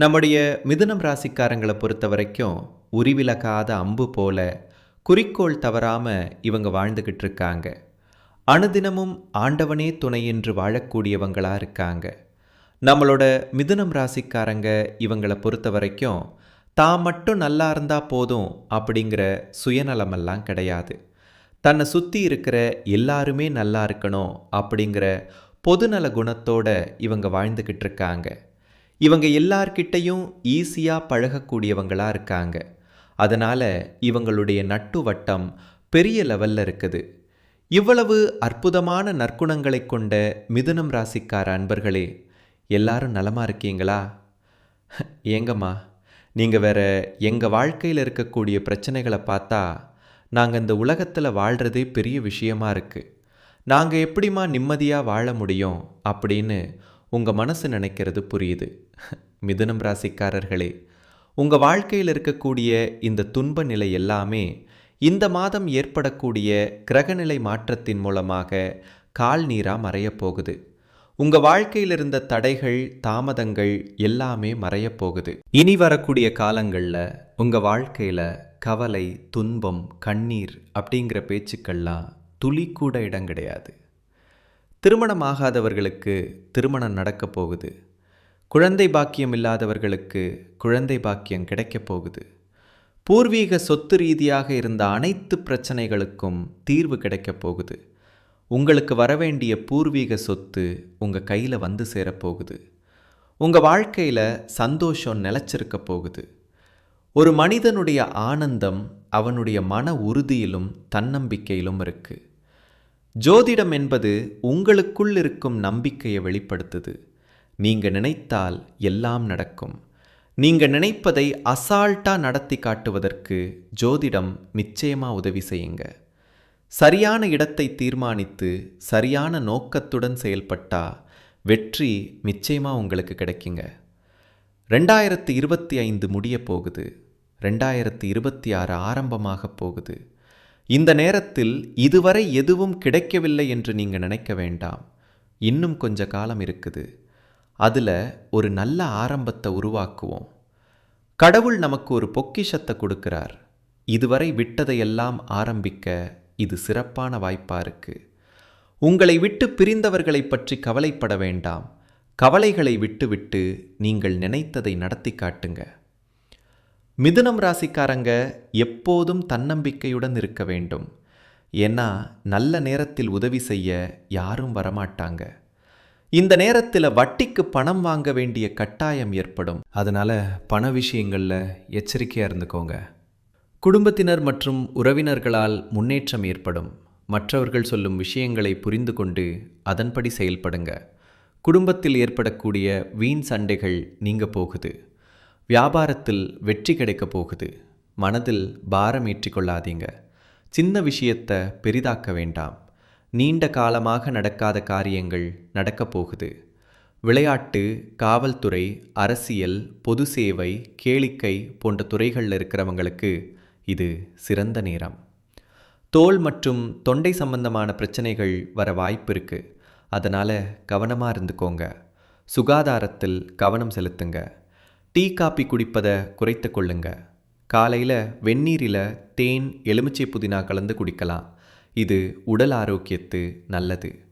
நம்முடைய மிதுனம் ராசிக்காரங்களை பொறுத்த வரைக்கும் உரிவிலகாத அம்பு போல குறிக்கோள் தவறாமல் இவங்க வாழ்ந்துக்கிட்டு இருக்காங்க. அனுதினமும் ஆண்டவனே துணை என்று வாழக்கூடியவங்களாக இருக்காங்க. நம்மளோட மிதுனம் ராசிக்காரங்க இவங்களை பொறுத்த வரைக்கும் தான் மட்டும் நல்லா இருந்தால் போதும் அப்படிங்கிற சுயநலமெல்லாம் கிடையாது. தன்னை சுற்றி இருக்கிற எல்லாருமே நல்லா இருக்கணும் அப்படிங்கிற பொதுநல குணத்தோடு இவங்க வாழ்ந்துக்கிட்டு இருக்காங்க. இவங்க எல்லார்கிட்டையும் ஈஸியாக பழகக்கூடியவங்களாக இருக்காங்க. அதனால் இவங்களுடைய நட்டு வட்டம் பெரிய லெவலில் இருக்குது. இவ்வளவு அற்புதமான நற்குணங்களை கொண்ட மிதுனம் ராசிக்கார அன்பர்களே எல்லாரும் நலமாக இருக்கீங்களா? ஏங்கம்மா நீங்கள் வேற எங்கள் வாழ்க்கையில் இருக்கக்கூடிய பிரச்சனைகளை பார்த்தா நாங்கள் இந்த உலகத்தில் வாழ்கிறதே பெரிய விஷயமா இருக்குது நாங்கள் எப்படிம்மா நிம்மதியாக வாழ முடியும் அப்படின்னு உங்கள் மனசு நினைக்கிறது புரியுது. மிதுனம் ராசிக்காரர்களே உங்கள் வாழ்க்கையில் இருக்கக்கூடிய இந்த துன்ப நிலை எல்லாமே இந்த மாதம் ஏற்படக்கூடிய கிரகநிலை மாற்றத்தின் மூலமாக கால் நீராக மறையப் போகுது. உங்கள் வாழ்க்கையில் இருந்த தடைகள் தாமதங்கள் எல்லாமே மறையப் போகுது. இனி வரக்கூடிய காலங்களில் உங்கள் வாழ்க்கையில் கவலை துன்பம் கண்ணீர் அப்படிங்கிற பேச்சுக்கள்லாம் துளி கூட இடம் கிடையாது. திருமணமாகாதவர்களுக்கு திருமணம் நடக்கப் போகுது. குழந்தை பாக்கியம் இல்லாதவர்களுக்கு குழந்தை பாக்கியம் கிடைக்கப் போகுது. பூர்வீக சொத்து ரீதியாக இருந்த அனைத்து பிரச்சனைகளுக்கும் தீர்வு கிடைக்கப் போகுது. உங்களுக்கு வரவேண்டிய பூர்வீக சொத்து உங்கள் கையில் வந்து சேரப்போகுது உங்கள் வாழ்க்கையில் சந்தோஷம் நிலச்சிருக்க போகுது. ஒரு மனிதனுடைய ஆனந்தம் அவனுடைய மன உறுதியிலும் தன்னம்பிக்கையிலும் இருக்குது ஜோதிடம் என்பது உங்களுக்குள் இருக்கும் நம்பிக்கையை வெளிப்படுத்துது. நீங்க நினைத்தால் எல்லாம் நடக்கும். நீங்க நினைப்பதை அசால்ட்டா நடத்தி காட்டுவதற்கு ஜோதிடம் நிச்சயமா உதவி செய்யுங்க. சரியான இடத்தை தீர்மானித்து சரியான நோக்கத்துடன் செயல்பட்டா வெற்றி நிச்சயமா உங்களுக்கு கிடைக்குங்க. ரெண்டாயிரத்தி இருபத்தி ஐந்து முடிய போகுது. ரெண்டாயிரத்தி இருபத்தி ஆறு ஆரம்பமாக போகுது. இந்த நேரத்தில் இதுவரை எதுவும் கிடைக்கவில்லை என்று நீங்கள் நினைக்க வேண்டாம். இன்னும் கொஞ்ச காலம் இருக்குது. அதில் ஒரு நல்ல ஆரம்பத்தை உருவாக்குவோம். கடவுள் நமக்கு ஒரு பொக்கிஷத்தை கொடுக்கிறார். இதுவரை விட்டதையெல்லாம் ஆரம்பிக்க இது சிறப்பான வாய்ப்பாக இருக்குது உங்களை விட்டு பிரிந்தவர்களை பற்றி கவலைப்பட வேண்டாம். கவலைகளை விட்டுவிட்டு நீங்கள் நினைத்ததை நடத்தி காட்டுங்க. மிதுனம் ராசிக்காரங்க எப்போதும் தன்னம்பிக்கையுடன் இருக்க வேண்டும். ஏன்னா நல்ல நேரத்தில் உதவி செய்ய யாரும் வரமாட்டாங்க. இந்த நேரத்தில் வட்டிக்கு பணம் வாங்க வேண்டிய கட்டாயம் ஏற்படும். அதனால பண விஷயங்களில் எச்சரிக்கையாக இருந்துக்கோங்க. குடும்பத்தினர் மற்றும் உறவினர்களால் முன்னேற்றம் ஏற்படும். மற்றவர்கள் சொல்லும் விஷயங்களை புரிந்து கொண்டு அதன்படி செயல்படுங்க. குடும்பத்தில் ஏற்படக்கூடிய வீண் சண்டைகள் நீங்க போகுது. வியாபாரத்தில் வெற்றி கிடைக்கப் போகுது. மனதில் பாரம் ஏற்றிக்கொள்ளாதீங்க. சின்ன விஷயத்தை பெரிதாக்க வேண்டாம். நீண்ட காலமாக நடக்காத காரியங்கள் நடக்கப் போகுது. விளையாட்டு காவல்துறை அரசியல் பொது சேவை கேளிக்கை போன்ற துறைகளில் இருக்கிறவங்களுக்கு இது சிறந்த நேரம். தோல் மற்றும் தொண்டை சம்பந்தமான பிரச்சனைகள் வர வாய்ப்பு இருக்குது அதனால் கவனமாக இருந்துக்கோங்க. சுகாதாரத்தில் கவனம் செலுத்துங்க. டீ காப்பி குடிப்பதை குறைத்து கொள்ளுங்க. காலையில் வெந்நீரில் தேன் எலுமிச்சை புதினா கலந்து குடிக்கலாம். இது உடல் ஆரோக்கியத்து நல்லது.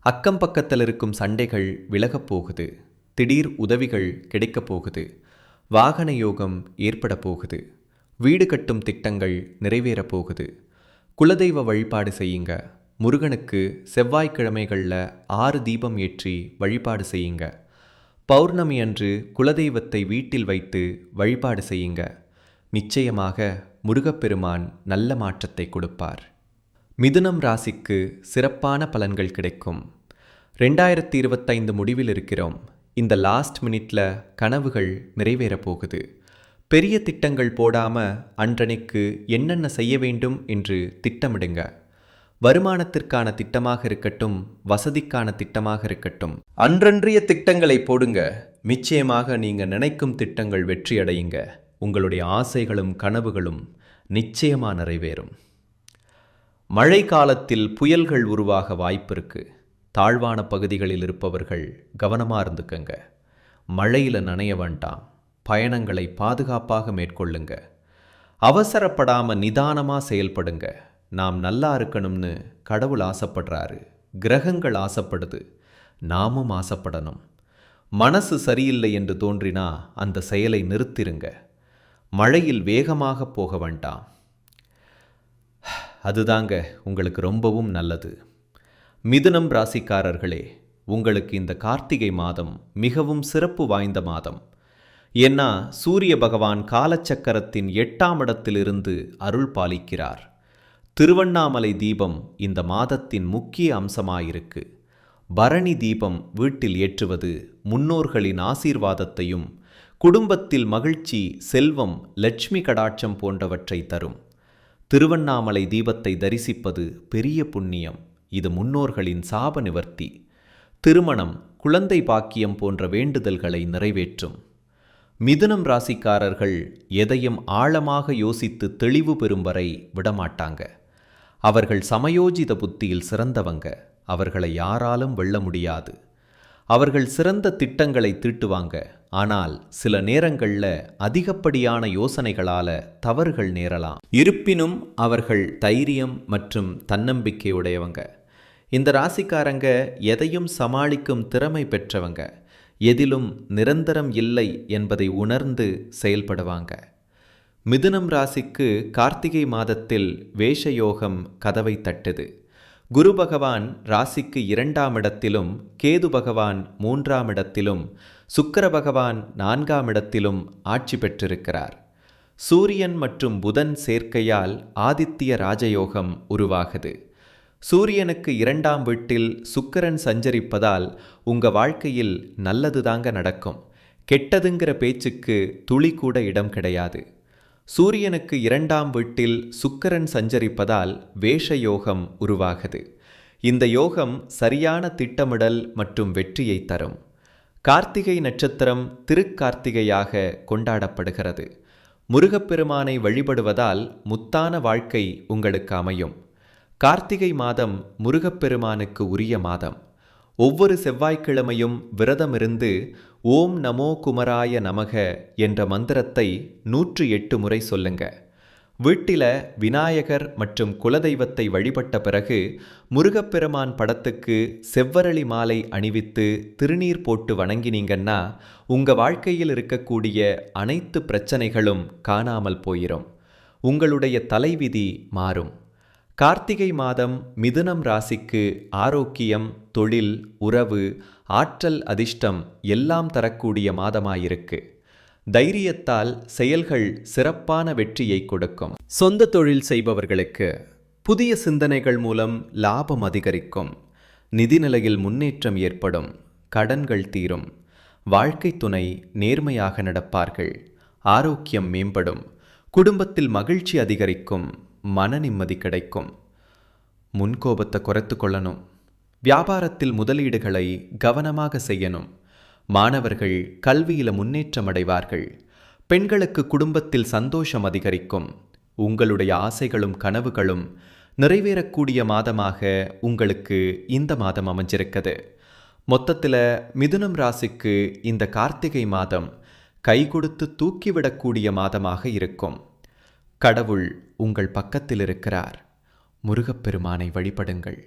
அக்கம் பக்கத்தில் இருக்கும் சண்டைகள் விலகப் போகுது. திடீர் உதவிகள் கிடைக்கப் போகுது. வாகன யோகம் ஏற்பட போகுது. வீடு கட்டும் திட்டங்கள் நிறைவேறப் போகுது. குலதெய்வ வழிபாடு செய்யுங்க. முருகனுக்கு செவ்வாய்க்கிழமைகளில் ஆறு தீபம் ஏற்றி வழிபாடு செய்யுங்க. பௌர்ணமி அன்று குலதெய்வத்தை வீட்டில் வைத்து வழிபாடு செய்யுங்க. நிச்சயமாக முருகப்பெருமான் நல்ல மாற்றத்தை கொடுப்பார். மிதுனம் ராசிக்கு சிறப்பான பலன்கள் கிடைக்கும். ரெண்டாயிரத்தி இருபத்தைந்து முடிவில் இருக்கிறோம். இந்த லாஸ்ட் மினிட்ல கனவுகள் நிறைவேறப் போகுது. பெரிய திட்டங்கள் போடாம அன்றனைக்கு என்னென்ன செய்ய வேண்டும் என்று திட்டமிடுங்க. வருமானத்திற்கான திட்டமாக இருக்கட்டும் வசதிக்கான திட்டமாக இருக்கட்டும். அன்றன்றிய திட்டங்களை போடுங்க. நிச்சயமாக நீங்கள் நினைக்கும் திட்டங்கள் வெற்றியடையுங்க. உங்களுடைய ஆசைகளும் கனவுகளும் நிச்சயமாக நிறைவேறும். மழை காலத்தில் புயல்கள் உருவாக வாய்ப்பிருக்கு தாழ்வான பகுதிகளில் இருப்பவர்கள் கவனமாக இருந்துக்கங்க. மழையில் நனைய வேண்டாம். பயணங்களை பாதுகாப்பாக மேற்கொள்ளுங்க. அவசரப்படாம நிதானமாக செயல்படுங்க. நாம் நல்லா இருக்கணும்னு கடவுள் ஆசைப்படுறாரு. கிரகங்கள் ஆசைப்படுது. நாமும் ஆசைப்படணும். மனசு சரியில்லை என்று தோன்றினா அந்த செயலை நிறுத்திருங்க. மழையில் வேகமாக போக வேண்டாம். அதுதாங்க உங்களுக்கு ரொம்பவும் நல்லது. மிதுனம் ராசிக்காரர்களே உங்களுக்கு இந்த கார்த்திகை மாதம் மிகவும் சிறப்பு வாய்ந்த மாதம். ஏன்னா சூரிய பகவான் காலச்சக்கரத்தின் எட்டாம் இடத்திலிருந்து அருள் பாலிக்கிறார். திருவண்ணாமலை தீபம் இந்த மாதத்தின் முக்கிய அம்சமாயிருக்கு. பரணி தீபம் வீட்டில் ஏற்றுவது முன்னோர்களின் ஆசீர்வாதத்தையும் குடும்பத்தில் மகிழ்ச்சி செல்வம் லட்சுமி கடாட்சம் போன்றவற்றை தரும். திருவண்ணாமலை தீபத்தை தரிசிப்பது பெரிய புண்ணியம் இது முன்னோர்களின் சாப நிவர்த்தி. திருமணம் குழந்தை பாக்கியம் போன்ற வேண்டுதல்களை நிறைவேற்றும். மிதுனம் ராசிக்காரர்கள் எதையும் ஆழமாக யோசித்து தெளிவு பெறும் வரை விடமாட்டாங்க. அவர்கள் சமயோஜித புத்தியில் சிறந்தவங்க. அவர்களை யாராலும் வெல்ல முடியாது. அவர்கள் சிறந்த திட்டங்களை தீட்டுவாங்க. ஆனால் சில நேரங்கள்ல அதிகப்படியான யோசனைகளால தவறுகள் நேரலாம். இருப்பினும் அவர்கள் தைரியம் மற்றும் தன்னம்பிக்கை உடையவங்க இந்த ராசிக்காரங்க எதையும் சமாளிக்கும் திறமை பெற்றவங்க. எதிலும் நிரந்தரம் இல்லை என்பதை உணர்ந்து செயல்படுவாங்க. மிதுனம் ராசிக்கு கார்த்திகை மாதத்தில் வேஷயோகம் கதவை தட்டுது. குரு பகவான் ராசிக்கு இரண்டாம் இடத்திலும் கேது பகவான் மூன்றாம் இடத்திலும் சுக்கர பகவான் நான்காம் இடத்திலும் ஆட்சி பெற்றிருக்கிறார். சூரியன் மற்றும் புதன் சேர்க்கையால் ஆதித்ய ராஜயோகம் உருவாகுது. சூரியனுக்கு இரண்டாம் வீட்டில் சுக்கிரன் சஞ்சரிப்பதால் உங்க வாழ்க்கையில் நல்லதுதாங்க நடக்கும். கெட்டதுங்கிற பேச்சுக்கு துளி கூட இடம் கிடையாது. சூரியனுக்கு இரண்டாம் வீட்டில் சுக்கரன் சஞ்சரிப்பதால் வேஷ யோகம் உருவாகுது. இந்த யோகம் சரியான திட்டமிடல் மற்றும் வெற்றியை தரும். கார்த்திகை நட்சத்திரம் திருக்கார்த்திகையாக கொண்டாடப்படுகிறது. முருகப்பெருமானை வழிபடுவதால் முத்தான வாழ்க்கை உங்களுக்கு அமையும். கார்த்திகை மாதம் முருகப்பெருமானுக்கு உரிய மாதம். ஒவ்வொரு செவ்வாய்க்கிழமையும் விரதமிருந்து ஓம் நமோ குமராய நமக என்ற மந்திரத்தை நூற்று எட்டு முறை சொல்லுங்க. வீட்டில விநாயகர் மற்றும் குலதெய்வத்தை வழிபட்ட பிறகு முருகப்பெருமான் படத்துக்கு செவ்வரளி மாலை அணிவித்து திருநீர் போட்டு வணங்கினீங்கன்னா உங்க வாழ்க்கையில் இருக்கக்கூடிய அனைத்து பிரச்சனைகளும் காணாமல் போயிரும். உங்களுடைய தலைவிதி மாறும். கார்த்திகை மாதம் மிதுனம் ராசிக்கு ஆரோக்கியம் தொழில் உறவு ஆற்றல் அதிர்ஷ்டம் எல்லாம் தரக்கூடிய மாதமாயிருக்கு. தைரியத்தால் செயல்கள் சிறப்பான வெற்றியை கொடுக்கும். சொந்த தொழில் செய்பவர்களுக்கு புதிய சிந்தனைகள் மூலம் லாபம் அதிகரிக்கும். நிதிநிலையில் முன்னேற்றம் ஏற்படும். கடன்கள் தீரும். வாழ்க்கை துணை நேர்மையாக நடப்பார்கள். ஆரோக்கியம் மேம்படும். குடும்பத்தில் மகிழ்ச்சி அதிகரிக்கும். மன நிம்மதி கிடைக்கும். முன்கோபத்தை குறைத்து கொள்ளணும். வியாபாரத்தில் முதலீடுகளை கவனமாக செய்யணும். மாணவர்கள் கல்வியில முன்னேற்றம் அடைவார்கள். பெண்களுக்கு குடும்பத்தில் சந்தோஷம் அதிகரிக்கும். உங்களுடைய ஆசைகளும் கனவுகளும் நிறைவேறக்கூடிய மாதமாக உங்களுக்கு இந்த மாதம் அமைஞ்சிருக்குது. மொத்தத்தில் மிதுனம் ராசிக்கு இந்த கார்த்திகை மாதம் கை கொடுத்து தூக்கிவிடக்கூடிய மாதமாக இருக்கும். கடவுள் உங்கள் பக்கத்தில் இருக்கிறார். முருகப்பெருமானை வழிபடுங்கள்.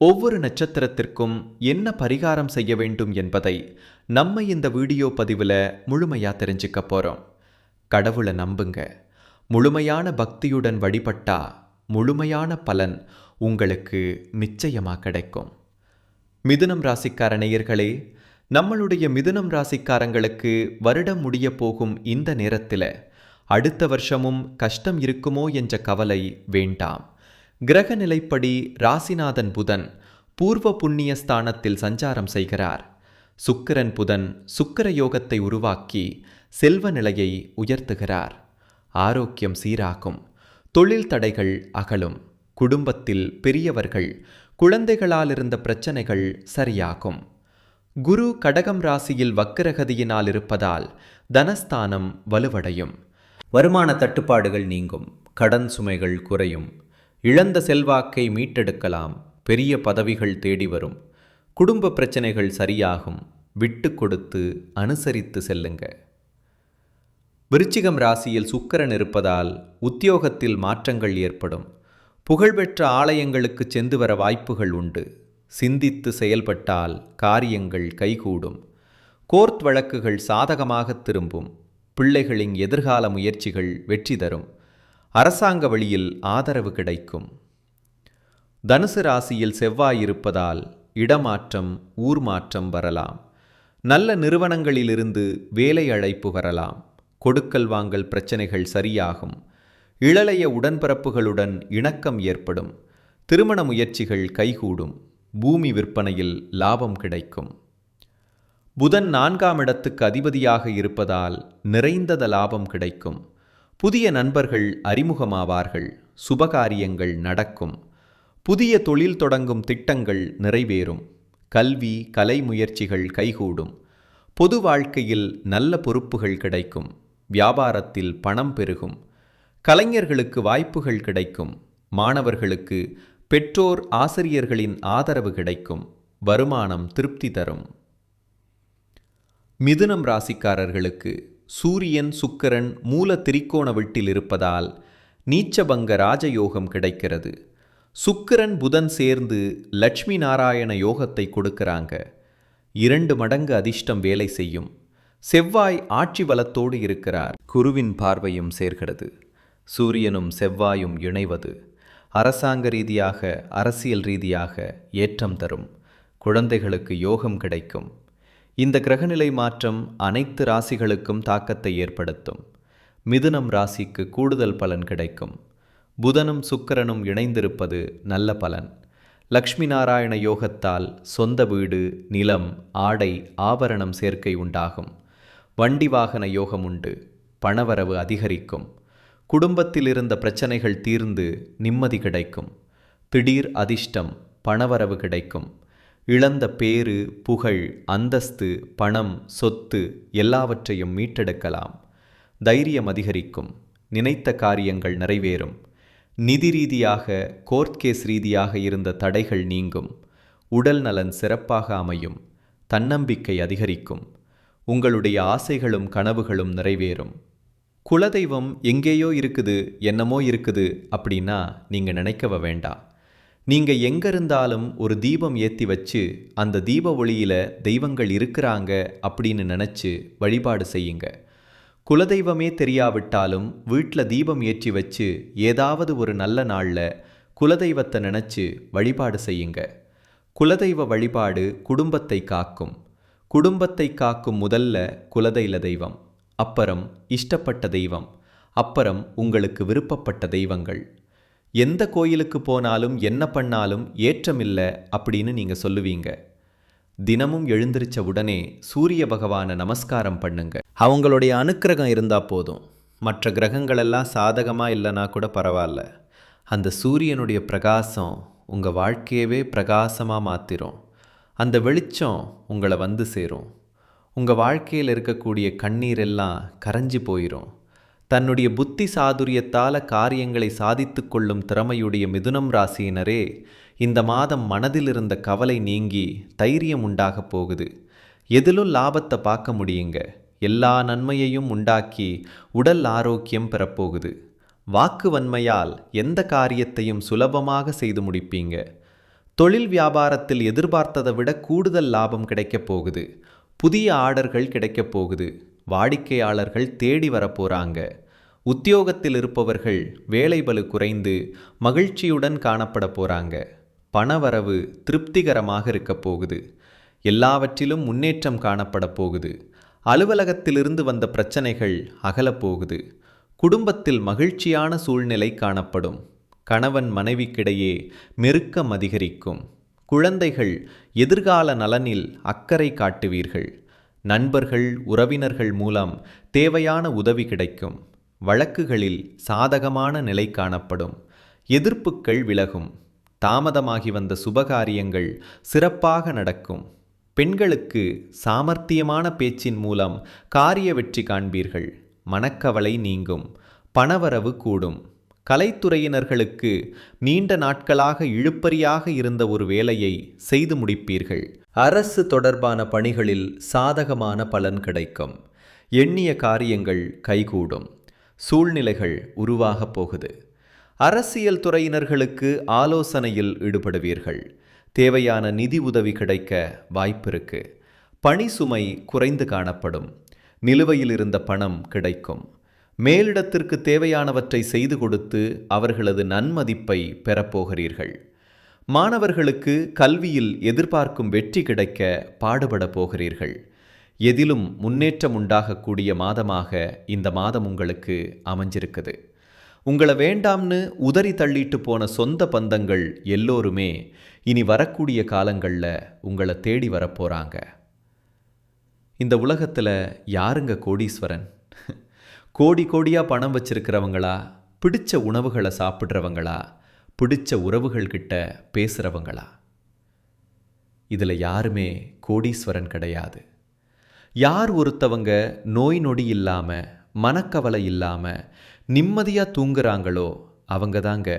ஒவ்வொரு நட்சத்திரத்திற்கும் என்ன பரிகாரம் செய்ய வேண்டும் என்பதை நம்ம இந்த வீடியோ பதிவில் முழுமையாக தெரிஞ்சுக்க போகிறோம் கடவுளை நம்புங்க. முழுமையான பக்தியுடன் வழிபட்டா முழுமையான பலன் உங்களுக்கு நிச்சயமாக கிடைக்கும். மிதுனம் ராசிக்கார நேயர்களே நம்மளுடைய மிதுனம் ராசிக்காரங்களுக்கு வருடம் முடிய போகும் இந்த நேரத்தில் அடுத்த வருஷமும் கஷ்டம் இருக்குமோ என்ற கவலை வேண்டாம். கிரக நிலைப்படி ராசிநாதன் புதன் பூர்வ புண்ணிய ஸ்தானத்தில் சஞ்சாரம் செய்கிறார். சுக்கிரன் புதன் சுக்கிர யோகத்தை உருவாக்கி செல்வ நிலையை உயர்த்துகிறார். ஆரோக்கியம் சீராகும். தொழில் தடைகள் அகலும். குடும்பத்தில் பெரியவர்கள் குழந்தைகளால் இருந்த பிரச்சனைகள் சரியாகும். குரு கடகம் ராசியில் வக்கிரகதியினால் இருப்பதால் தனஸ்தானம் வலுவடையும். வருமான தட்டுப்பாடுகள் நீங்கும். கடன் சுமைகள் குறையும். இழந்த செல்வாக்கை மீட்டெடுக்கலாம். பெரிய பதவிகள் தேடி வரும். குடும்ப பிரச்சனைகள் சரியாகும். விட்டு கொடுத்து அனுசரித்து செல்லுங்க. விருச்சிகம் ராசியில் சுக்கரன் இருப்பதால் உத்தியோகத்தில் மாற்றங்கள் ஏற்படும். புகழ்பெற்ற ஆலயங்களுக்கு சென்று வர வாய்ப்புகள் உண்டு. சிந்தித்து செயல்பட்டால் காரியங்கள் கைகூடும். கோர்ட் வழக்குகள் சாதகமாக திரும்பும். பிள்ளைகளின் எதிர்கால முயற்சிகள் வெற்றி தரும். அரசாங்க வழியில் ஆதரவு கிடைக்கும். தனுசு ராசியில் செவ்வாய் இருப்பதால் இடமாற்றம் ஊர் மாற்றம் வரலாம். நல்ல நிறுவனங்களிலிருந்து வேலை அழைப்பு வரலாம். கொடுக்கல் வாங்கல் பிரச்சனைகள் சரியாகும். இளளைய உடன்பிறப்புகளுடன் இணக்கம் ஏற்படும். திருமண முயற்சிகள் கைகூடும். பூமி விற்பனையில் லாபம் கிடைக்கும். புதன் நான்காம் இடத்துக்கு அதிபதியாக இருப்பதால் நிறைந்தத லாபம் கிடைக்கும். புதிய நண்பர்கள் அறிமுகமாவார்கள். சுபகாரியங்கள் நடக்கும். புதிய தொழில் தொடங்கும் திட்டங்கள் நிறைவேறும். கல்வி கலை முயற்சிகள் கைகூடும். பொது வாழ்க்கையில் நல்ல பொறுப்புகள் கிடைக்கும். வியாபாரத்தில் பணம் பெருகும். கலைஞர்களுக்கு வாய்ப்புகள் கிடைக்கும். மாணவர்களுக்கு பெற்றோர் ஆசிரியர்களின் ஆதரவு கிடைக்கும். வருமானம் திருப்தி தரும். மிதுனம் ராசிக்காரர்களுக்கு சூரியன் சுக்கரன் மூல திரிக்கோண வீட்டில் இருப்பதால் நீச்சபங்க ராஜயோகம் கிடைக்கிறது. சுக்கிரன் புதன் சேர்ந்து லட்சுமி நாராயண யோகத்தை கொடுக்கிறாங்க. இரண்டு மடங்கு அதிர்ஷ்டம் வேலை செய்யும். செவ்வாய் ஆட்சி வளத்தோடு இருக்கிறார். குருவின் பார்வையும் சேர்கிறது. சூரியனும் செவ்வாயும் இணைவது அரசாங்க ரீதியாக அரசியல் ரீதியாக ஏற்றம் தரும். குழந்தைகளுக்கு யோகம் கிடைக்கும். இந்த கிரகநிலை மாற்றம் அனைத்து ராசிகளுக்கும் தாக்கத்தை ஏற்படுத்தும். மிதுனம் ராசிக்கு கூடுதல் பலன் கிடைக்கும். புதனும் சுக்கரனும் இணைந்திருப்பது நல்ல பலன். லக்ஷ்மி நாராயண யோகத்தால் சொந்த வீடு நிலம் ஆடை ஆபரணம் சேர்க்கை உண்டாகும். வண்டி வாகன யோகம் உண்டு. பணவரவு அதிகரிக்கும். குடும்பத்தில் இருந்த பிரச்சனைகள் தீர்ந்து நிம்மதி கிடைக்கும். திடீர் அதிர்ஷ்டம் பணவரவு கிடைக்கும். இழந்த பேரு புகழ் அந்தஸ்து பணம் சொத்து எல்லாவற்றையும் மீட்டெடுக்கலாம். தைரியம் அதிகரிக்கும். நினைத்த காரியங்கள் நிறைவேறும். நிதி ரீதியாக கோர்ட்கேஸ் ரீதியாக இருந்த தடைகள் நீங்கும். உடல் நலன் சிறப்பாக அமையும். தன்னம்பிக்கை அதிகரிக்கும். உங்களுடைய ஆசைகளும் கனவுகளும் நிறைவேறும். குலதெய்வம் எங்கேயோ இருக்குது என்னமோ இருக்குது அப்படின்னா நீங்கள் நினைக்கவ வேண்டாம். நீங்கள் எங்கே இருந்தாலும் ஒரு தீபம் ஏற்றி வச்சு அந்த தீப ஒளியில் தெய்வங்கள் இருக்கிறாங்க அப்படின்னு நினச்சி வழிபாடு செய்யுங்க. குலதெய்வமே தெரியாவிட்டாலும் வீட்டில் தீபம் ஏற்றி வச்சு ஏதாவது ஒரு நல்ல நாளில் குலதெய்வத்தை நினச்சி வழிபாடு செய்யுங்க. குலதெய்வ வழிபாடு குடும்பத்தை காக்கும். குடும்பத்தை காக்கும் முதல்ல குலதெய்வ தெய்வம். அப்புறம் இஷ்டப்பட்ட தெய்வம். அப்புறம் உங்களுக்கு விருப்பப்பட்ட தெய்வங்கள். எந்த கோயிலுக்கு போனாலும் என்ன பண்ணாலும் ஏற்றமில்லை அப்படின்னு நீங்கள் சொல்லுவீங்க. தினமும் எழுந்திருச்ச உடனே சூரிய பகவானை நமஸ்காரம் பண்ணுங்க. அவங்களுடைய அனுக்கிரகம் இருந்தால் போதும். மற்ற கிரகங்களெல்லாம் சாதகமாக இல்லைனா கூட பரவாயில்ல. அந்த சூரியனுடைய பிரகாசம் உங்கள் வாழ்க்கையவே பிரகாசமாக மாற்றிரும் அந்த வெளிச்சம் உங்களை வந்து சேரும். உங்கள் வாழ்க்கையில் இருக்கக்கூடிய கண்ணீர் எல்லாம் கரைஞ்சி போயிடும் தன்னுடைய புத்தி சாதுரியத்தால் காரியங்களை சாதித்து கொள்ளும் திறமையுடைய மிதுனம் ராசியினரே இந்த மாதம் மனதில் இருந்த கவலை நீங்கி தைரியம் உண்டாக போகுது. எதிலும் லாபத்தை பார்க்க முடியுங்க. எல்லா நன்மையையும் உண்டாக்கி உடல் ஆரோக்கியம் பெறப்போகுது. வாக்கு வன்மையால் எந்த காரியத்தையும் சுலபமாக செய்து முடிப்பீங்க. தொழில் வியாபாரத்தில் எதிர்பார்த்ததை விட கூடுதல் லாபம் கிடைக்கப் போகுது. புதிய ஆர்டர்கள் கிடைக்கப் போகுது. வாடிக்கையாளர்கள் தேடி வரப்போகிறாங்க உத்தியோகத்தில் இருப்பவர்கள் வேலை பலு குறைந்து மகிழ்ச்சியுடன் காணப்பட போகிறாங்க பணவரவு திருப்திகரமாக இருக்க போகுது. எல்லாவற்றிலும் முன்னேற்றம் காணப்பட போகுது. அலுவலகத்திலிருந்து வந்த பிரச்சனைகள் அகலப்போகுது குடும்பத்தில் மகிழ்ச்சியான சூழ்நிலை காணப்படும். கணவன் மனைவிக்கிடையே மெருக்கம் அதிகரிக்கும். குழந்தைகள் எதிர்கால நலனில் அக்கறை காட்டுவீர்கள். நண்பர்கள் உறவினர்கள் மூலம் தேவையான உதவி கிடைக்கும். வழக்குகளில் சாதகமான நிலை காணப்படும். எதிர்ப்புக்கள் விலகும். தாமதமாகி வந்த சுபகாரியங்கள் சிறப்பாக நடக்கும். பெண்களுக்கு சாமர்த்தியமான பேச்சின் மூலம் காரிய வெற்றி காண்பீர்கள். மனக்கவலை நீங்கும். பணவரவு கூடும். கலைத்துறையினர்களுக்கு நீண்ட நாட்களாக இழுப்பறியாக இருந்த ஒரு வேலையை செய்து முடிப்பீர்கள். அரசு தொடர்பான பணிகளில் சாதகமான பலன் கிடைக்கும். எண்ணிய காரியங்கள் கைகூடும். சூழ்நிலைகள் உருவாகப் போகுது. அரசியல் துறையினர்களுக்கு ஆலோசனையில் ஈடுபடுவீர்கள். தேவையான நிதி உதவி கிடைக்க வாய்ப்பிருக்கு பணி சுமை குறைந்து காணப்படும். நிலுவையில் இருந்த பணம் கிடைக்கும். மேலிடத்திற்கு தேவையானவற்றை செய்து கொடுத்து அவர்களது நன்மதிப்பை பெறப்போகிறீர்கள் மாணவர்களுக்கு கல்வியில் எதிர்பார்க்கும் வெற்றி கிடைக்க பாடுபட போகிறீர்கள். எதிலும் முன்னேற்றம் உண்டாகக்கூடிய மாதமாக இந்த மாதம் உங்களுக்கு அமைஞ்சிருக்குது. உங்களை வேண்டாம்னு உதறி தள்ளிட்டு போன சொந்த பந்தங்கள் எல்லோருமே இனி வரக்கூடிய காலங்களில் உங்களை தேடி வரப்போகிறாங்க இந்த உலகத்தில் யாருங்க கோடீஸ்வரன்? கோடி கோடியாக பணம் வச்சிருக்கிறவங்களா? பிடிச்ச உணவுகளை சாப்பிட்றவங்களா? பிடிச்ச உறவுகள் கிட்ட பேசுகிறவங்களா இதில் யாருமே கோடீஸ்வரன் கிடையாது. யார் ஒருத்தவங்க நோய் நொடி இல்லாமல் மனக்கவலை இல்லாமல் நிம்மதியாக தூங்குறாங்களோ அவங்க தாங்க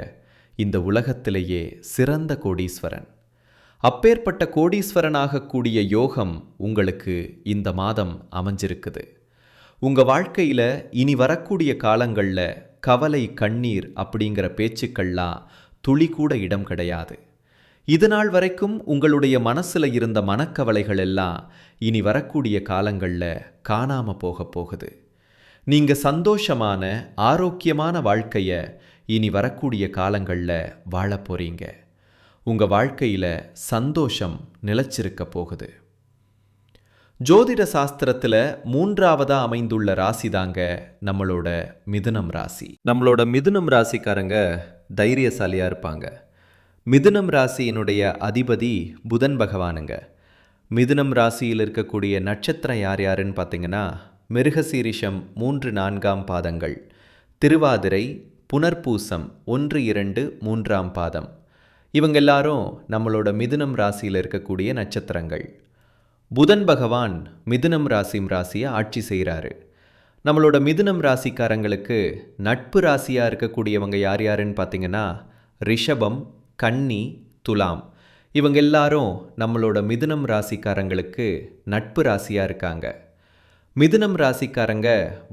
இந்த உலகத்திலேயே சிறந்த கோடீஸ்வரன். அப்பேற்பட்ட கோடீஸ்வரனாகக்கூடிய யோகம் உங்களுக்கு இந்த மாதம் அமைஞ்சிருக்குது. உங்கள் வாழ்க்கையில் இனி வரக்கூடிய காலங்களில் கவலை கண்ணீர் அப்படிங்கிற பேச்சுக்கள்லாம் துளி கூட இடம் கிடையாது. இதுநாள் வரைக்கும் உங்களுடைய மனசில் இருந்த மனக்கவலைகள் எல்லாம் இனி வரக்கூடிய காலங்களில் காணாம போக போகுது. நீங்க சந்தோஷமான ஆரோக்கியமான வாழ்க்கைய இனி வரக்கூடிய காலங்களில் வாழ போறீங்க. உங்க வாழ்க்கையில சந்தோஷம் நிலச்சிருக்க போகுது. ஜோதிட சாஸ்திரத்துல மூன்றாவதா அமைந்துள்ள ராசி தாங்க நம்மளோட மிதுனம் ராசி. நம்மளோட மிதுனம் ராசிக்காரங்க தைரியசாலியாக இருப்பாங்க. மிதுனம் ராசியினுடைய அதிபதி புதன் பகவானுங்க. மிதுனம் ராசியில் இருக்கக்கூடிய நட்சத்திரம் யார் யாருன்னு பார்த்தீங்கன்னா மிருகசீரிஷம் மூன்று நான்காம் பாதங்கள் திருவாதிரை புனர்பூசம் ஒன்று இரண்டு மூன்றாம் பாதம். இவங்க எல்லாரும் நம்மளோட மிதுனம் ராசியில் இருக்கக்கூடிய நட்சத்திரங்கள். புதன் பகவான் மிதுனம் ராசிம் ராசியை ஆட்சி செய்கிறாரு நம்மளோட மிதுனம் ராசிக்காரங்களுக்கு நட்பு ராசியாக இருக்கக்கூடியவங்க யார் யாருன்னு பார்த்தீங்கன்னா ரிஷபம் கன்னி துலாம். இவங்க எல்லாரும் நம்மளோட மிதுனம் ராசிக்காரங்களுக்கு நட்பு ராசியாக இருக்காங்க. மிதுனம் ராசிக்காரங்க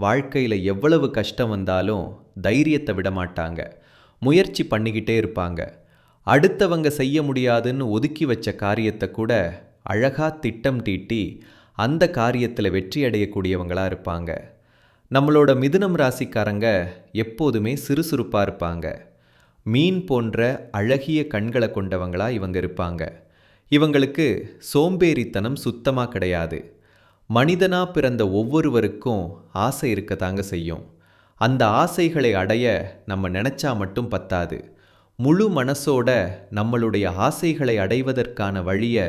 வாழ்க்கையில் எவ்வளவு கஷ்டம் வந்தாலும் தைரியத்தை விட மாட்டாங்க. முயற்சி பண்ணிக்கிட்டே இருப்பாங்க. அடுத்தவங்க செய்ய முடியாதுன்னு ஒதுக்கி வச்ச காரியத்தை கூட அழகாக திட்டம் தீட்டி அந்த காரியத்தில் வெற்றி அடையக்கூடியவங்களாக இருப்பாங்க. நம்மளோட மிதுனம் ராசிக்காரங்க எப்போதுமே சுறுசுறுப்பாக இருப்பாங்க. மீன் போன்ற அழகிய கண்களை கொண்டவங்களாக இவங்க இருப்பாங்க. இவங்களுக்கு சோம்பேறித்தனம் சுத்தமாக கிடையாது. மனிதனாக பிறந்த ஒவ்வொருவருக்கும் ஆசை இருக்கத்தாங்க செய்யும். அந்த ஆசைகளை அடைய நம்ம நினச்சா மட்டும் பத்தாது. முழு மனசோட நம்மளுடைய ஆசைகளை அடைவதற்கான வழியை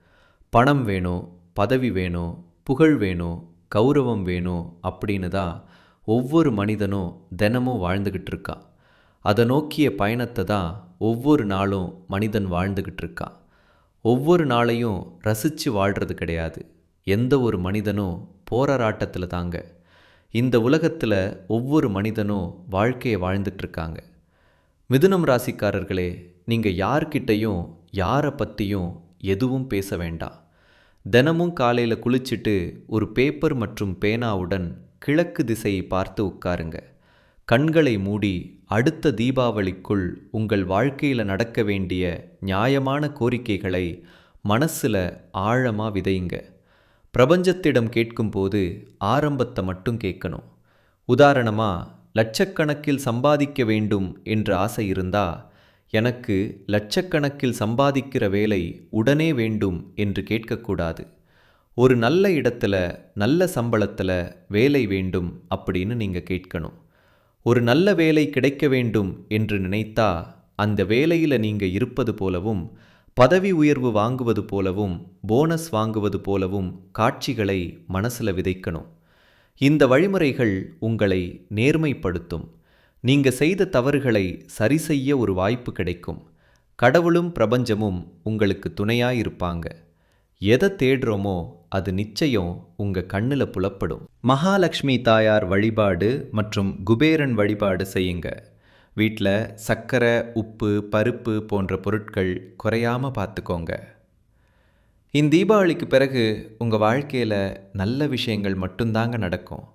பணம் வேணும் பதவி வேணும் புகழ் வேணும் கௌரவம் வேணும் அப்படின்னு தான் ஒவ்வொரு மனிதனும் தினமும் வாழ்ந்துக்கிட்டு இருக்கான் அதை நோக்கிய பயணத்தை தான் ஒவ்வொரு நாளும் மனிதன் வாழ்ந்துக்கிட்டு இருக்கான் ஒவ்வொரு நாளையும் ரசித்து வாழ்கிறது கிடையாது. எந்த ஒரு மனிதனும் போராட்டத்தில் தாங்க. இந்த உலகத்தில் ஒவ்வொரு மனிதனும் வாழ்க்கையை வாழ்ந்துட்டுருக்காங்க மிதுனம் ராசிக்காரர்களே நீங்கள் யார்கிட்டையும் யாரை பற்றியும் எதுவும் பேச வேண்டாம் தினமும் காலையில் குளிச்சுட்டு ஒரு பேப்பர் மற்றும் பேனாவுடன் கிழக்கு திசையை பார்த்து உட்காருங்க. கண்களை மூடி அடுத்த தீபாவளிக்குள் உங்கள் வாழ்க்கையில் நடக்க வேண்டிய நியாயமான கோரிக்கைகளை மனசில் ஆழமாக விதையுங்க. பிரபஞ்சத்திடம் கேட்கும்போது ஆரம்பத்தை மட்டும் கேட்கணும். உதாரணமாக லட்சக்கணக்கில் சம்பாதிக்க வேண்டும் என்ற ஆசை இருந்தா எனக்கு லட்சக்கணக்கில் சம்பாதிக்கிற வேலை உடனே வேண்டும் என்று கேட்கக்கூடாது. ஒரு நல்ல இடத்துல நல்ல சம்பளத்தில் வேலை வேண்டும் அப்படின்னு நீங்கள் கேட்கணும். ஒரு நல்ல வேலை கிடைக்க வேண்டும் என்று நினைத்தா அந்த வேலையில் நீங்கள் இருப்பது போலவும் பதவி உயர்வு வாங்குவது போலவும் போனஸ் வாங்குவது போலவும் காட்சிகளை மனசில் விதைக்கணும். இந்த வழிமுறைகள் உங்களை நேர்மைப்படுத்தும். நீங்க செய்த தவறுகளை சரி செய்ய ஒரு வாய்ப்பு கிடைக்கும். கடவுளும் பிரபஞ்சமும் உங்களுக்கு துணையாயிருப்பாங்க எதை தேடுறோமோ அது நிச்சயம் உங்க கண்ணில் புலப்படும். மகாலட்சுமி தாயார் வழிபாடு மற்றும் குபேரன் வழிபாடு செய்யுங்க. வீட்டில் சர்க்கரை உப்பு பருப்பு போன்ற பொருட்கள் குறையாம பார்த்துக்கோங்க இந்த தீபாவளிக்கு பிறகு உங்கள் வாழ்க்கையில் நல்ல விஷயங்கள் மட்டும்தாங்க நடக்கும்.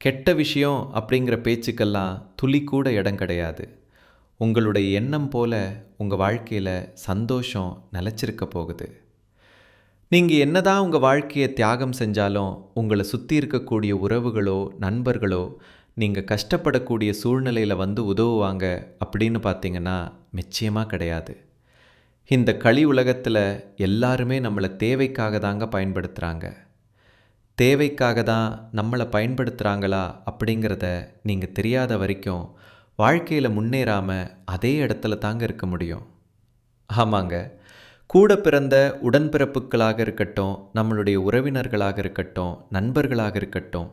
கெட்ட விஷயம் அப்படிங்கிற பேச்சுக்கெல்லாம் துளி கூட இடம் கிடையாது. உங்களுடைய எண்ணம் போல உங்கள் வாழ்க்கையில் சந்தோஷம் நிலச்சிருக்க போகுது. நீங்கள் என்னதான் உங்கள் வாழ்க்கையை தியாகம் செஞ்சாலும் உங்களை சுற்றி இருக்கக்கூடிய உறவுகளோ நண்பர்களோ நீங்கள் கஷ்டப்படக்கூடிய சூழ்நிலையில் வந்து உதவுவாங்க அப்படின்னு பார்த்தீங்கன்னா நிச்சயமாக கிடையாது. இந்த களி உலகத்தில் எல்லாருமே நம்மளை தேவைக்காக தாங்க பயன்படுத்துகிறாங்க தேவைக்காக தான் நம்மளை பயன்படுத்துகிறாங்களா அப்படிங்கிறத நீங்கள் தெரியாத வரைக்கும் வாழ்க்கையில் முன்னேறாமல் அதே இடத்துல தாங்க இருக்க முடியும். ஆமாங்க. கூட பிறந்த உடன்பிறப்புகளாக இருக்கட்டும் நம்மளுடைய உறவினர்களாக இருக்கட்டும் நண்பர்களாக இருக்கட்டும்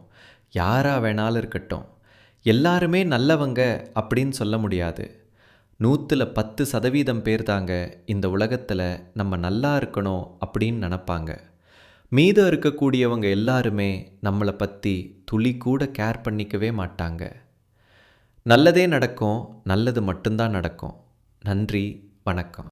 யாராக வேணாலும் இருக்கட்டும் எல்லாருமே நல்லவங்க அப்படின்னு சொல்ல முடியாது. நூற்றில் பத்து சதவீதம் பேர் தாங்க இந்த உலகத்தில் நம்ம நல்லா இருக்கணும் அப்படின்னு நினப்பாங்க. மீதம் இருக்கக்கூடியவங்க எல்லாருமே நம்மளை பற்றி துளி கூட கேர் பண்ணிக்கவே மாட்டாங்க. நல்லதே நடக்கும் நல்லது மட்டும்தான் நடக்கும். நன்றி வணக்கம்.